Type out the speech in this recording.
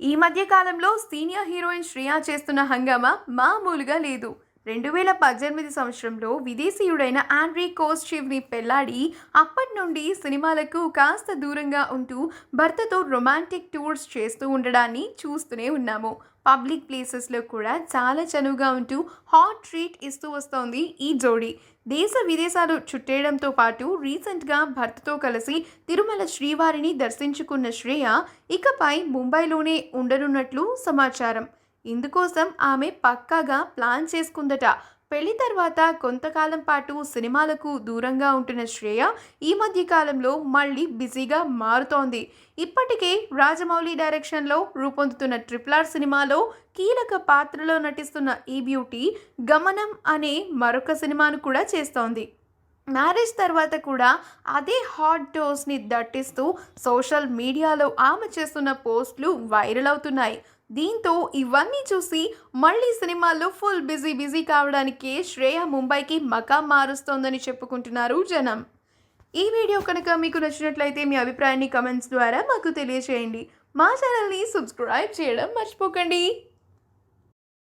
ఈ మధ్య కాలంలో సీనియర్ హీరోయిన్ శ్రియా చేస్తున్న హంగామా మామూలుగా లేదు. రెండు వేల పద్దెనిమిది సంవత్సరంలో విదేశీయుడైన ఆండ్రీ కోస్చివ్ని పెళ్ళాడి అప్పటి నుండి సినిమాలకు కాస్త దూరంగా ఉంటూ భర్తతో రొమాంటిక్ టూర్స్ చేస్తూ ఉండడాన్ని చూస్తూనే ఉన్నాము. పబ్లిక్ ప్లేసెస్లో కూడా చాలా చనువుగా ఉంటూ హాట్ ట్రీట్ ఇస్తూ వస్తోంది ఈ జోడీ. దేశ విదేశాలు చుట్టేయడంతో పాటు రీసెంట్గా భర్తతో కలిసి తిరుమల శ్రీవారిని దర్శించుకున్న శ్రేయ ఇకపై ముంబైలోనే ఉండనున్నట్లు సమాచారం. ఇందుకోసం ఆమె పక్కాగా ప్లాన్ చేసుకుందట. పెళ్ళి తర్వాత కొంతకాలం పాటు సినిమాలకు దూరంగా ఉంటున్న శ్రేయ ఈ మధ్య కాలంలో మళ్ళీ బిజీగా మారుతోంది. ఇప్పటికే రాజమౌళి డైరెక్షన్లో రూపొందుతున్న ట్రిప్లార్ సినిమాలో కీలక పాత్రలో నటిస్తున్న ఈ బ్యూటీ గమనం అనే మరొక సినిమాను కూడా చేస్తోంది. మ్యారేజ్ తర్వాత కూడా అదే హాట్ డోస్ని దట్టిస్తూ సోషల్ మీడియాలో ఆమె చేస్తున్న పోస్టులు వైరల్ అవుతున్నాయి. దీంతో ఇవన్నీ చూసి మళ్ళీ సినిమాల్లో ఫుల్ బిజీ బిజీ కావడానికే శ్రేయ ముంబైకి మకాం మారుస్తోందని చెప్పుకుంటున్నారు జనం. ఈ వీడియో కనుక మీకు నచ్చినట్లయితే మీ అభిప్రాయాన్ని కమెంట్స్ ద్వారా మాకు తెలియజేయండి మా ఛానల్ని సబ్స్క్రైబ్ చేయడం మర్చిపోకండి.